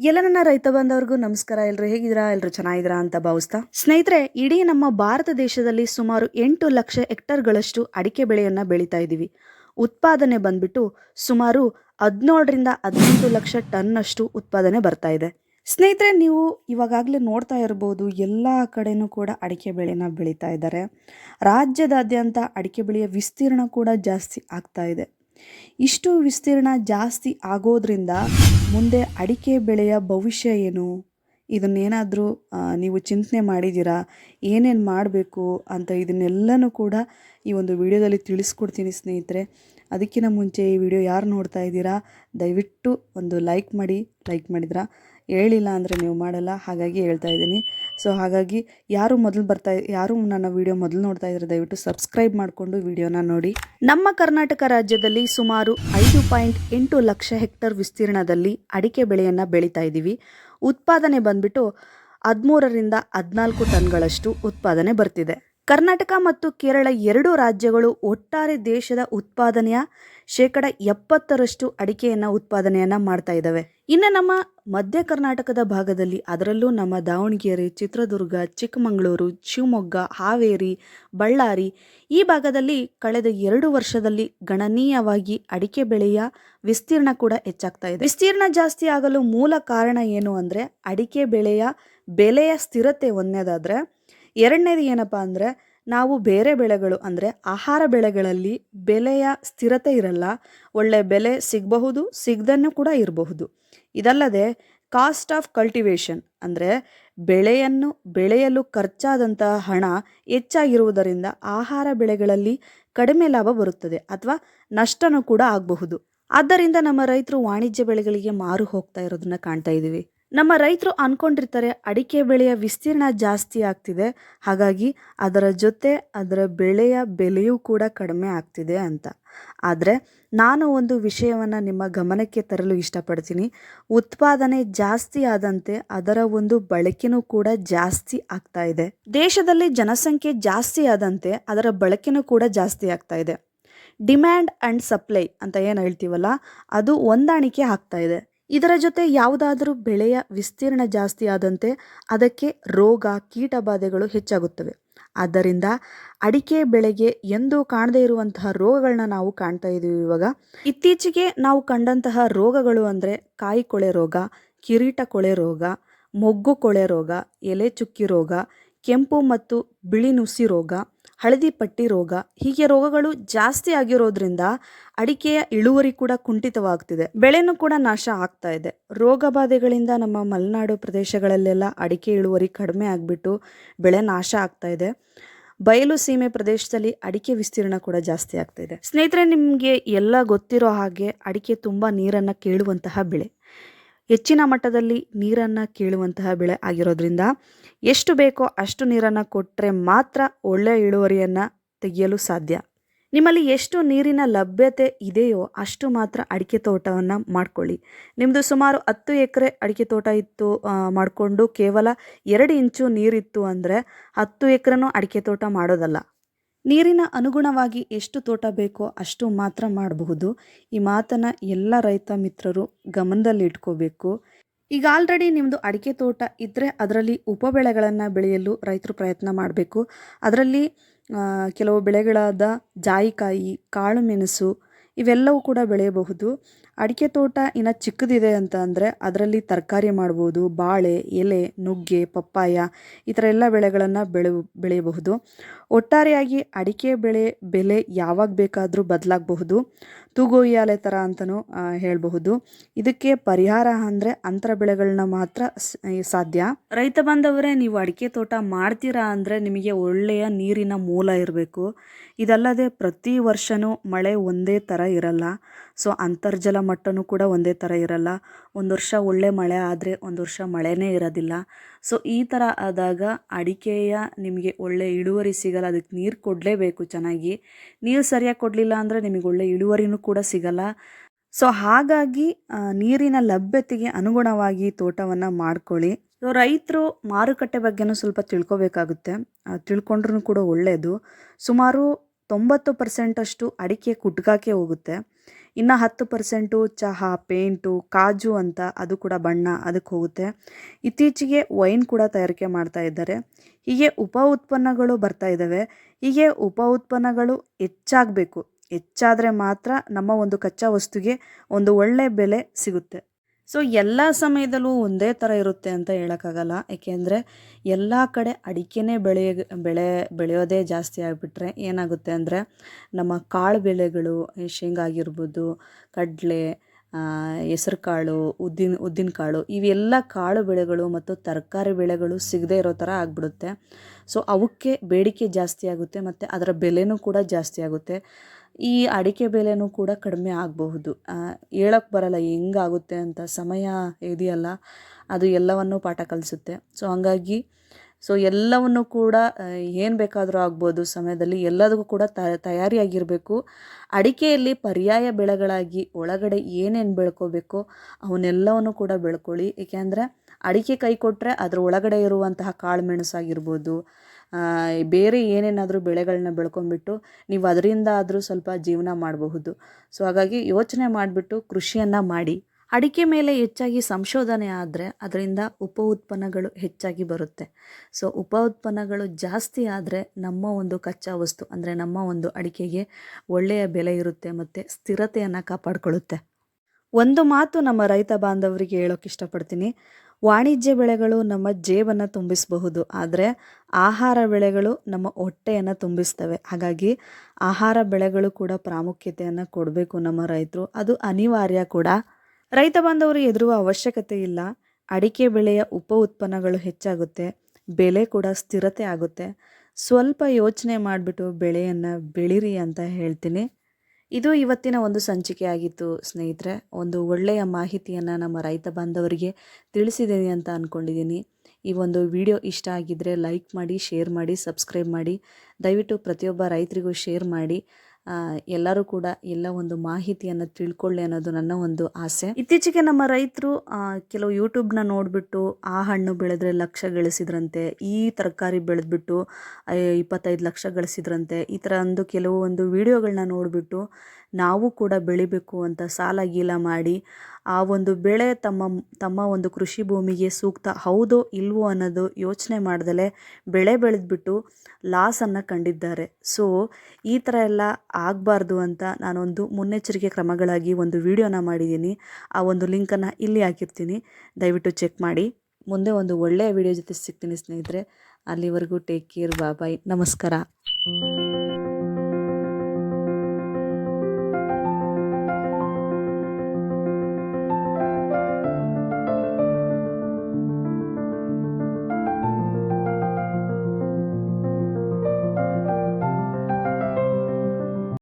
ಎಲ್ಲ ನನ್ನ ರೈತ ಬಂದವ್ರಿಗೂ ನಮಸ್ಕಾರ. ಎಲ್ಲರೂ ಹೇಗಿದ್ದೀರಾ? ಎಲ್ಲರೂ ಚೆನ್ನಾಗಿದ್ದೀರಾ ಅಂತ ಭಾವಿಸ್ತಾ. ಸ್ನೇಹಿತರೆ, ಇಡೀ ನಮ್ಮ ಭಾರತ ದೇಶದಲ್ಲಿ ಸುಮಾರು ಎಂಟು ಲಕ್ಷ ಹೆಕ್ಟರ್ಗಳಷ್ಟು ಅಡಿಕೆ ಬೆಳೆಯನ್ನು ಬೆಳೀತಾ ಇದ್ದೀವಿ. ಉತ್ಪಾದನೆ ಬಂದ್ಬಿಟ್ಟು ಸುಮಾರು ಹದಿನೇಳರಿಂದ ಹದಿನೆಂಟು ಲಕ್ಷ ಟನ್ನಷ್ಟು ಉತ್ಪಾದನೆ ಬರ್ತಾ ಇದೆ. ಸ್ನೇಹಿತರೆ, ನೀವು ಇವಾಗಲೇ ನೋಡ್ತಾ ಇರ್ಬೋದು, ಎಲ್ಲ ಕಡೆನೂ ಕೂಡ ಅಡಿಕೆ ಬೆಳೆನ ಬೆಳೀತಾ ಇದ್ದಾರೆ. ರಾಜ್ಯದಾದ್ಯಂತ ಅಡಿಕೆ ಬೆಳೆಯ ವಿಸ್ತೀರ್ಣ ಕೂಡ ಜಾಸ್ತಿ ಆಗ್ತಾ ಇದೆ. ಇಷ್ಟು ವಿಸ್ತೀರ್ಣ ಜಾಸ್ತಿ ಆಗೋದ್ರಿಂದ ಮುಂದೆ ಅಡಿಕೆ ಬೆಳೆಯ ಭವಿಷ್ಯ ಏನು? ಇದನ್ನೇನಾದರೂ ನೀವು ಚಿಂತನೆ ಮಾಡಿದ್ದೀರಾ? ಏನೇನು ಮಾಡಬೇಕು ಅಂತ ಇದನ್ನೆಲ್ಲನೂ ಕೂಡ ಈ ಒಂದು ವಿಡಿಯೋದಲ್ಲಿ ತಿಳಿಸ್ಕೊಡ್ತೀನಿ ಸ್ನೇಹಿತರೆ. ಅದಕ್ಕಿಂತ ಮುಂಚೆ ಈ ವಿಡಿಯೋ ಯಾರು ನೋಡ್ತಾ ಇದ್ದೀರಾ, ದಯವಿಟ್ಟು ಒಂದು ಲೈಕ್ ಮಾಡಿ, ಲೈಕ್ ಮಾಡಿದ್ರಾ? ಹೇಳಿಲ್ಲ ಅಂದರೆ ನೀವು ಮಾಡಲ್ಲ, ಹಾಗಾಗಿ ಹೇಳ್ತಾ ಇದ್ದೀನಿ. ಸೊ ಹಾಗಾಗಿ ಯಾರು ಮೊದಲು ಬರ್ತಾ ಯಾರು ನನ್ನ ವಿಡಿಯೋ ಮೊದಲು ನೋಡ್ತಾ ಇದ್ದಾರೆ ದಯವಿಟ್ಟು ಸಬ್ಸ್ಕ್ರೈಬ್ ಮಾಡಿಕೊಂಡು ವಿಡಿಯೋನ ನೋಡಿ. ನಮ್ಮ ಕರ್ನಾಟಕ ರಾಜ್ಯದಲ್ಲಿ ಸುಮಾರು ಐದು ಪಾಯಿಂಟ್ ಎಂಟು ಲಕ್ಷ ಹೆಕ್ಟರ್ ವಿಸ್ತೀರ್ಣದಲ್ಲಿ ಅಡಿಕೆ ಬೆಳೆಯನ್ನು ಬೆಳೀತಾ ಇದ್ದೀವಿ. ಉತ್ಪಾದನೆ ಬಂದ್ಬಿಟ್ಟು ಹದಿಮೂರರಿಂದ ಹದಿನಾಲ್ಕು ಟನ್ಗಳಷ್ಟು ಉತ್ಪಾದನೆ ಬರ್ತಿದೆ. ಕರ್ನಾಟಕ ಮತ್ತು ಕೇರಳ ಎರಡೂ ರಾಜ್ಯಗಳು ಒಟ್ಟಾರೆ ದೇಶದ ಉತ್ಪಾದನೆಯ ಶೇಕಡ ಎಪ್ಪತ್ತರಷ್ಟು ಅಡಿಕೆಯನ್ನು ಉತ್ಪಾದನೆಯನ್ನು ಮಾಡ್ತಾ ಇದ್ದಾವೆ ಇನ್ನು ನಮ್ಮ ಮಧ್ಯ ಕರ್ನಾಟಕದ ಭಾಗದಲ್ಲಿ ಅದರಲ್ಲೂ ನಮ್ಮ ದಾವಣಗೆರೆ, ಚಿತ್ರದುರ್ಗ, ಚಿಕ್ಕಮಗಳೂರು, ಶಿವಮೊಗ್ಗ, ಹಾವೇರಿ, ಬಳ್ಳಾರಿ ಈ ಭಾಗದಲ್ಲಿ ಕಳೆದ ಎರಡು ವರ್ಷದಲ್ಲಿ ಗಣನೀಯವಾಗಿ ಅಡಿಕೆ ಬೆಳೆಯ ವಿಸ್ತೀರ್ಣ ಕೂಡ ಹೆಚ್ಚಾಗ್ತಾ ಇದೆ. ವಿಸ್ತೀರ್ಣ ಜಾಸ್ತಿ ಆಗಲು ಮೂಲ ಕಾರಣ ಏನು ಅಂದರೆ ಅಡಿಕೆ ಬೆಳೆಯ ಬೆಲೆಯ ಸ್ಥಿರತೆ ಒಂದನೇದಾದರೆ ಎರಡನೇದು ಏನಪ್ಪ ಅಂದರೆ ನಾವು ಬೇರೆ ಬೆಳೆಗಳು ಅಂದರೆ ಆಹಾರ ಬೆಳೆಗಳಲ್ಲಿ ಬೆಲೆಯ ಸ್ಥಿರತೆ ಇರಲ್ಲ, ಒಳ್ಳೆ ಬೆಲೆ ಸಿಗಬಹುದು, ಸಿಗದನ್ನು ಕೂಡ ಇರಬಹುದು. ಇದಲ್ಲದೆ ಕಾಸ್ಟ್ ಆಫ್ ಕಲ್ಟಿವೇಷನ್ ಅಂದರೆ ಬೆಳೆಯನ್ನು ಬೆಳೆಯಲು ಖರ್ಚಾದಂತಹ ಹಣ ಹೆಚ್ಚಾಗಿರುವುದರಿಂದ ಆಹಾರ ಬೆಳೆಗಳಲ್ಲಿ ಕಡಿಮೆ ಲಾಭ ಬರುತ್ತದೆ ಅಥವಾ ನಷ್ಟನೂ ಕೂಡ ಆಗಬಹುದು. ಆದ್ದರಿಂದ ನಮ್ಮ ರೈತರು ವಾಣಿಜ್ಯ ಬೆಳೆಗಳಿಗೆ ಮಾರು ಹೋಗ್ತಾ ಇರೋದನ್ನ ಕಾಣ್ತಾ ಇದ್ದೀವಿ. ನಮ್ಮ ರೈತರು ಅನ್ಕೊಂಡಿರ್ತಾರೆ ಅಡಿಕೆ ಬೆಳೆಯ ವಿಸ್ತೀರ್ಣ ಜಾಸ್ತಿ ಆಗ್ತಿದೆ. ಹಾಗಾಗಿ ಅದರ ಜೊತೆ ಅದರ ಬೆಳೆಯ ಬೆಲೆಯೂ ಕೂಡ ಕಡಿಮೆ ಆಗ್ತಿದೆ ಅಂತ. ಆದರೆ ನಾನು ಒಂದು ವಿಷಯವನ್ನು ನಿಮ್ಮ ಗಮನಕ್ಕೆ ತರಲು ಇಷ್ಟಪಡ್ತೀನಿ. ಉತ್ಪಾದನೆ ಜಾಸ್ತಿ ಆದಂತೆ ಅದರ ಒಂದು ಬಳಕೆನೂ ಕೂಡ ಜಾಸ್ತಿ ಆಗ್ತಾ ಇದೆ. ದೇಶದಲ್ಲಿ ಜನಸಂಖ್ಯೆ ಜಾಸ್ತಿ ಆದಂತೆ ಅದರ ಬಳಕೆನೂ ಕೂಡ ಜಾಸ್ತಿ ಆಗ್ತಾ ಇದೆ. ಡಿಮ್ಯಾಂಡ್ ಆ್ಯಂಡ್ ಸಪ್ಲೈ ಅಂತ ಏನು ಹೇಳ್ತೀವಲ್ಲ, ಅದು ಹೊಂದಾಣಿಕೆ ಆಗ್ತಾ ಇದೆ. ಇದರ ಜೊತೆ ಯಾವುದಾದರೂ ಬೆಳೆಯ ವಿಸ್ತೀರ್ಣ ಜಾಸ್ತಿಯಾದಂತೆ ಅದಕ್ಕೆ ರೋಗ, ಕೀಟಬಾಧೆಗಳು ಹೆಚ್ಚಾಗುತ್ತವೆ. ಆದ್ದರಿಂದ ಅಡಿಕೆ ಬೆಳೆಗೆ ಎಂದೂ ಕಾಣದೇ ಇರುವಂತಹ ರೋಗಗಳನ್ನ ನಾವು ಕಾಣ್ತಾ ಇದ್ದೀವಿ ಇವಾಗ. ಇತ್ತೀಚೆಗೆ ನಾವು ಕಂಡಂತಹ ರೋಗಗಳು ಅಂದರೆ ಕಾಯಿ ಕೊಳೆ ರೋಗ, ಕಿರೀಟ ಕೊಳೆ ರೋಗ, ಮೊಗ್ಗು ಕೊಳೆ ರೋಗ, ಎಲೆ ಚುಕ್ಕಿ ರೋಗ, ಕೆಂಪು ಮತ್ತು ಬಿಳಿ ನುಸಿ ರೋಗ ಹಳದಿ ಪಟ್ಟಿ ರೋಗ. ಹೀಗೆ ರೋಗಗಳು ಜಾಸ್ತಿ ಆಗಿರೋದ್ರಿಂದ ಅಡಿಕೆಯ ಇಳುವರಿ ಕೂಡ ಕುಂಠಿತವಾಗ್ತಿದೆ. ಬೆಳೆನೂ ಕೂಡ ನಾಶ ಆಗ್ತಾ ಇದೆ. ರೋಗ ಬಾಧೆಗಳಿಂದ ನಮ್ಮ ಮಲೆನಾಡು ಪ್ರದೇಶಗಳಲ್ಲೆಲ್ಲ ಅಡಿಕೆ ಇಳುವರಿ ಕಡಿಮೆ ಆಗಿಬಿಟ್ಟು ಬೆಳೆ ನಾಶ ಆಗ್ತಾ ಇದೆ. ಬಯಲು ಸೀಮೆ ಪ್ರದೇಶದಲ್ಲಿ ಅಡಿಕೆ ವಿಸ್ತೀರ್ಣ ಕೂಡ ಜಾಸ್ತಿ ಆಗ್ತಾ ಇದೆ. ಸ್ನೇಹಿತರೆ, ನಿಮಗೆ ಎಲ್ಲ ಗೊತ್ತಿರೋ ಹಾಗೆ ಅಡಿಕೆ ತುಂಬ ನೀರನ್ನು ಕೇಳುವಂತಹ ಬೆಳೆ. ಹೆಚ್ಚಿನ ಮಟ್ಟದಲ್ಲಿ ನೀರನ್ನು ಕೀಳುವಂತಹ ಬೆಳೆ ಆಗಿರೋದ್ರಿಂದ ಎಷ್ಟು ಬೇಕೋ ಅಷ್ಟು ನೀರನ್ನು ಕೊಟ್ಟರೆ ಮಾತ್ರ ಒಳ್ಳೆಯ ಇಳುವರಿಯನ್ನು ತೆಗೆಯಲು ಸಾಧ್ಯ. ನಿಮ್ಮಲ್ಲಿ ಎಷ್ಟು ನೀರಿನ ಲಭ್ಯತೆ ಇದೆಯೋ ಅಷ್ಟು ಮಾತ್ರ ಅಡಿಕೆ ತೋಟವನ್ನು ಮಾಡ್ಕೊಳ್ಳಿ. ನಿಮ್ಮದು ಸುಮಾರು ಹತ್ತು ಎಕರೆ ಅಡಿಕೆ ತೋಟ ಇತ್ತು ಮಾಡಿಕೊಂಡು ಕೇವಲ ಎರಡು ಇಂಚು ನೀರಿತ್ತು ಅಂದರೆ ಹತ್ತು ಎಕರೆನೂ ಅಡಿಕೆ ತೋಟ ಮಾಡೋದಲ್ಲ. ನೀರಿನ ಅನುಗುಣವಾಗಿ ಎಷ್ಟು ತೋಟ ಬೇಕೋ ಅಷ್ಟು ಮಾತ್ರ ಮಾಡಬಹುದು. ಈ ಮಾತನ್ನು ಎಲ್ಲ ರೈತ ಮಿತ್ರರು ಗಮನದಲ್ಲಿ ಇಟ್ಕೋಬೇಕು. ಈಗ ಆಲ್ರೆಡಿ ನಿಮ್ಮದು ಅಡಿಕೆ ತೋಟ ಇದ್ದರೆ ಅದರಲ್ಲಿ ಉಪಬೆಳೆಗಳನ್ನು ಬೆಳೆಯಲು ರೈತರು ಪ್ರಯತ್ನ ಮಾಡಬೇಕು. ಅದರಲ್ಲಿ ಕೆಲವು ಬೆಳೆಗಳಾದ ಜಾಯಿಕಾಯಿ ಕಾಳು ಮೆಣಸು ಇವೆಲ್ಲವೂ ಕೂಡ ಬೆಳೆಯಬಹುದು. ಅಡಿಕೆ ತೋಟ ಇನ್ನು ಚಿಕ್ಕದಿದೆ ಅಂತ ಅಂದರೆ ಅದರಲ್ಲಿ ತರಕಾರಿ ಮಾಡ್ಬೋದು, ಬಾಳೆ, ಎಲೆ, ನುಗ್ಗೆ, ಪಪ್ಪಾಯ ಈ ಥರ ಎಲ್ಲ ಬೆಳೆಗಳನ್ನು ಬೆಳೆ, ಬೆಳೆಯಬಹುದು. ಒಟ್ಟಾರೆಯಾಗಿ ಅಡಿಕೆ ಬೆಳೆ, ಬೆಲೆ ಯಾವಾಗ ಬೇಕಾದರೂ ಬದಲಾಗಬಹುದು. ತೂಗೊಯ್ಯಾಲೆ ಥರ ಅಂತಲೂ ಹೇಳಬಹುದು. ಇದಕ್ಕೆ ಪರಿಹಾರ ಅಂದರೆ ಅಂತರ ಬೆಳೆಗಳನ್ನ ಮಾತ್ರ ಸಾಧ್ಯ. ರೈತ ಬಾಂಧವರೇ, ನೀವು ಅಡಿಕೆ ತೋಟ ಮಾಡ್ತೀರಾ ಅಂದರೆ ನಿಮಗೆ ಒಳ್ಳೆಯ ನೀರಿನ ಮೂಲ ಇರಬೇಕು. ಇದಲ್ಲದೆ ಪ್ರತಿ ವರ್ಷವೂ ಮಳೆ ಒಂದೇ ಥರ ಇರಲ್ಲ. ಸೊ, ಅಂತರ್ಜಲ ಮಟ್ಟನೂ ಕೂಡ ಒಂದೇ ಥರ ಇರಲ್ಲ. ಒಂದು ವರ್ಷ ಒಳ್ಳೆ ಮಳೆ ಆದರೆ ಒಂದು ವರ್ಷ ಮಳೆನೇ ಇರೋದಿಲ್ಲ. ಸೊ, ಈ ಥರ ಆದಾಗ ಅಡಿಕೆಯ ನಿಮಗೆ ಒಳ್ಳೆ ಇಳುವರಿ ಸಿಗಲ್ಲ. ಅದಕ್ಕೆ ನೀರು ಕೊಡಲೇಬೇಕು ಚೆನ್ನಾಗಿ. ನೀರು ಸರಿಯಾಗಿ ಕೊಡಲಿಲ್ಲ ಅಂದರೆ ನಿಮಗೆ ಒಳ್ಳೆ ಇಳುವರಿನೂ ಕೂಡ ಸಿಗಲ್ಲ. ಸೊ ಹಾಗಾಗಿ ನೀರಿನ ಲಭ್ಯತೆಗೆ ಅನುಗುಣವಾಗಿ ತೋಟವನ್ನು ಮಾಡ್ಕೊಳ್ಳಿ. ಸೊ ರೈತರು ಮಾರುಕಟ್ಟೆ ಬಗ್ಗೆನೂ ಸ್ವಲ್ಪ ತಿಳ್ಕೊಬೇಕಾಗುತ್ತೆ. ತಿಳ್ಕೊಂಡ್ರೂ ಕೂಡ ಒಳ್ಳೆಯದು ಸುಮಾರು ತೊಂಬತ್ತು ಪರ್ಸೆಂಟಷ್ಟು ಅಡಿಕೆ ಕುಟ್ಗಾಕೆ ಹೋಗುತ್ತೆ. ಇನ್ನು ಹತ್ತು ಪರ್ಸೆಂಟು ಚಹಾ, ಪೇಂಟು, ಕಾಜು ಅಂತ ಅದು ಕೂಡ ಬಣ್ಣ ಅದಕ್ಕೆ ಹೋಗುತ್ತೆ. ಇತ್ತೀಚೆಗೆ ವೈನ್ ಕೂಡ ತಯಾರಿಕೆ ಮಾಡ್ತಾ ಇದ್ದಾರೆ. ಹೀಗೆ ಉಪ ಉತ್ಪನ್ನಗಳು ಬರ್ತಾ ಇದ್ದಾವೆ. ಹೀಗೆ ಉಪ ಉತ್ಪನ್ನಗಳು ಹೆಚ್ಚಾಗಬೇಕು. ಹೆಚ್ಚಾದರೆ ಮಾತ್ರ ನಮ್ಮ ಒಂದು ಕಚ್ಚಾ ವಸ್ತುಗೆ ಒಂದು ಒಳ್ಳೆ ಬೆಲೆ ಸಿಗುತ್ತೆ. ಸೊ ಎಲ್ಲ ಸಮಯದಲ್ಲೂ ಒಂದೇ ಥರ ಇರುತ್ತೆ ಅಂತ ಹೇಳೋಕ್ಕಾಗಲ್ಲ. ಏಕೆಂದರೆ ಎಲ್ಲ ಕಡೆ ಅಡಿಕೆನೇ ಬೆಳೆಯ ಬೆಳೆ ಬೆಳೆಯೋದೇ ಜಾಸ್ತಿ ಆಗಿಬಿಟ್ರೆ ಏನಾಗುತ್ತೆ ಅಂದರೆ ನಮ್ಮ ಕಾಳು ಬೆಳೆಗಳು ಶೇಂಗಾ ಆಗಿರ್ಬೋದು, ಕಡಲೆ ಹೆಸರುಕಾಳು, ಉದ್ದಿನ ಉದ್ದಿನ ಕಾಳು, ಇವೆಲ್ಲ ಕಾಳು ಬೆಳೆಗಳು ಮತ್ತು ತರಕಾರಿ ಬೆಳೆಗಳು ಸಿಗದೇ ಇರೋ ಥರ ಆಗಿಬಿಡುತ್ತೆ. ಸೊ ಅವಕ್ಕೆ ಬೇಡಿಕೆ ಜಾಸ್ತಿ ಆಗುತ್ತೆ ಮತ್ತು ಅದರ ಬೆಲೆನೂ ಕೂಡ ಜಾಸ್ತಿ ಆಗುತ್ತೆ. ಈ ಅಡಿಕೆ ಬೆಲೆನೂ ಕೂಡ ಕಡಿಮೆ ಆಗಬಹುದು. ಹೇಳೋಕ್ಕೆ ಬರಲ್ಲ, ಹೆಂಗಾಗುತ್ತೆ ಅಂತ ಸಮಯ ಇದೆಯಲ್ಲ, ಅದು ಎಲ್ಲವನ್ನೂ ಪಾಠ ಕಲಿಸುತ್ತೆ. ಸೊ ಹಾಗಾಗಿ ಸೊ ಎಲ್ಲವನ್ನು ಕೂಡ ಏನು ಬೇಕಾದರೂ ಆಗ್ಬೋದು ಸಮಯದಲ್ಲಿ, ಎಲ್ಲದಕ್ಕೂ ಕೂಡ ತಯಾರಿಯಾಗಿರಬೇಕು. ಅಡಿಕೆಯಲ್ಲಿ ಪರ್ಯಾಯ ಬೆಳೆಗಳಾಗಿ ಒಳಗಡೆ ಏನೇನು ಬೆಳ್ಕೋಬೇಕು ಅವನ್ನೆಲ್ಲವನ್ನು ಕೂಡ ಬೆಳ್ಕೊಳ್ಳಿ. ಏಕೆಂದರೆ, ಅಡಿಕೆ ಕೈ ಕೊಟ್ಟರೆ ಅದರ ಒಳಗಡೆ ಇರುವಂತಹ ಕಾಳು ಮೆಣಸಾಗಿರ್ಬೋದು ಬೇರೆ ಏನೇನಾದರೂ ಬೆಳೆಗಳನ್ನ ಬೆಳ್ಕೊಂಡ್ಬಿಟ್ಟು ನೀವು ಅದರಿಂದ ಆದರೂ ಸ್ವಲ್ಪ ಜೀವನ ಮಾಡಬಹುದು. ಸೊ ಹಾಗಾಗಿ ಯೋಚನೆ ಮಾಡಿಬಿಟ್ಟು ಕೃಷಿಯನ್ನು ಮಾಡಿ. ಅಡಿಕೆ ಮೇಲೆ ಹೆಚ್ಚಾಗಿ ಸಂಶೋಧನೆ ಆದರೆ ಅದರಿಂದ ಉಪ ಉತ್ಪನ್ನಗಳು ಹೆಚ್ಚಾಗಿ ಬರುತ್ತೆ. ಸೊ ಉಪ ಉತ್ಪನ್ನಗಳು ಜಾಸ್ತಿ ಆದರೆ ನಮ್ಮ ಒಂದು ಕಚ್ಚಾ ವಸ್ತು ಅಂದರೆ ನಮ್ಮ ಒಂದು ಅಡಿಕೆಗೆ ಒಳ್ಳೆಯ ಬೆಲೆ ಇರುತ್ತೆ ಮತ್ತು ಸ್ಥಿರತೆಯನ್ನು ಕಾಪಾಡಿಕೊಳ್ಳುತ್ತೆ ಒಂದು ಮಾತು ನಮ್ಮ ರೈತ ಬಾಂಧವರಿಗೆ ಹೇಳೋಕೆ ಇಷ್ಟಪಡ್ತೀನಿ. ವಾಣಿಜ್ಯ ಬೆಳೆಗಳು ನಮ್ಮ ಜೇಬನ್ನು ತುಂಬಿಸಬಹುದು, ಆದರೆ ಆಹಾರ ಬೆಳೆಗಳು ನಮ್ಮ ಹೊಟ್ಟೆಯನ್ನು ತುಂಬಿಸ್ತವೆ. ಹಾಗಾಗಿ ಆಹಾರ ಬೆಳೆಗಳು ಕೂಡ ಪ್ರಾಮುಖ್ಯತೆಯನ್ನು ಕೊಡಬೇಕು ನಮ್ಮ ರೈತರು. ಅದು ಅನಿವಾರ್ಯ ಕೂಡ. ರೈತ ಬಾಂಧವರು ಎದುರುವ ಅವಶ್ಯಕತೆ ಇಲ್ಲ. ಅಡಿಕೆ ಬೆಳೆಯ ಉಪ ಉತ್ಪನ್ನಗಳು ಹೆಚ್ಚಾಗುತ್ತೆ. ಬೆಲೆ ಕೂಡ ಸ್ಥಿರತೆ ಆಗುತ್ತೆ. ಸ್ವಲ್ಪ ಯೋಚನೆ ಮಾಡಿಬಿಟ್ಟು ಬೆಳೆಯನ್ನು ಬೆಳೀರಿ ಅಂತ ಹೇಳ್ತೀನಿ. ಇದು ಇವತ್ತಿನ ಒಂದು ಸಂಚಿಕೆ ಆಗಿತ್ತು ಸ್ನೇಹಿತರೆ. ಒಂದು ಒಳ್ಳೆಯ ಮಾಹಿತಿಯನ್ನು ನಮ್ಮ ರೈತ ಬಾಂಧವರಿಗೆ ತಿಳಿಸಿದ್ದೀನಿ ಅಂತ ಅಂದ್ಕೊಂಡಿದ್ದೀನಿ ಈ ಒಂದು ವಿಡಿಯೋ ಇಷ್ಟ ಆಗಿದ್ದರೆ ಲೈಕ್ ಮಾಡಿ, ಶೇರ್ ಮಾಡಿ, ಸಬ್ಸ್ಕ್ರೈಬ್ ಮಾಡಿ. ದಯವಿಟ್ಟು ಪ್ರತಿಯೊಬ್ಬ ರೈತರಿಗೂ ಶೇರ್ ಮಾಡಿ. ಎಲ್ಲರೂ ಕೂಡ ಎಲ್ಲ ಒಂದು ಮಾಹಿತಿಯನ್ನು ತಿಳ್ಕೊಳ್ಳಿ ಅನ್ನೋದು ನನ್ನ ಒಂದು ಆಸೆ. ಇತ್ತೀಚೆಗೆ ನಮ್ಮ ರೈತರು ಕೆಲವು ಯೂಟ್ಯೂಬ್ನ ನೋಡಿಬಿಟ್ಟು ಆ ಹಣ್ಣು ಬೆಳೆದ್ರೆ ಲಕ್ಷ ಗಳಿಸಿದ್ರಂತೆ, ಈ ತರಕಾರಿ ಬೆಳೆದ್ಬಿಟ್ಟು ಇಪ್ಪತ್ತೈದು ಲಕ್ಷ ಗಳಿಸಿದ್ರಂತೆ, ಈ ಥರ ಒಂದು ಕೆಲವು ಒಂದು ವಿಡಿಯೋಗಳನ್ನ ನೋಡಿಬಿಟ್ಟು ನಾವು ಕೂಡ ಬೆಳಿಬೇಕು ಅಂತ ಸಾಲ ಗೀಲ ಮಾಡಿ ಆ ಒಂದು ಬೆಳೆ ತಮ್ಮ ತಮ್ಮ ಒಂದು ಕೃಷಿ ಭೂಮಿಗೆ ಸೂಕ್ತ ಹೌದೋ ಇಲ್ವೋ ಅನ್ನೋದು ಯೋಚನೆ ಮಾಡ್ದಲೆ ಬೆಳೆ ಬೆಳೆದ್ಬಿಟ್ಟು ಲಾಸನ್ನು ಕಂಡಿದ್ದಾರೆ. ಸೊ ಈ ಥರ ಎಲ್ಲ ಆಗಬಾರ್ದು ಅಂತ ನಾನೊಂದು ಮುನ್ನೆಚ್ಚರಿಕೆ ಕ್ರಮಗಳಾಗಿ ಒಂದು ವಿಡಿಯೋನ ಮಾಡಿದ್ದೀನಿ. ಆ ಒಂದು ಲಿಂಕನ್ನು ಇಲ್ಲಿ ಹಾಕಿರ್ತೀನಿ. ದಯವಿಟ್ಟು ಚೆಕ್ ಮಾಡಿ. ಮುಂದೆ ಒಂದು ಒಳ್ಳೆಯ ವಿಡಿಯೋ ಜೊತೆ ಸಿಗ್ತೀನಿ ಸ್ನೇಹಿತರೆ. ಅಲ್ಲಿವರೆಗೂ ಟೇಕ್ ಕೇರ್ ಬಾಯ್ ನಮಸ್ಕಾರ.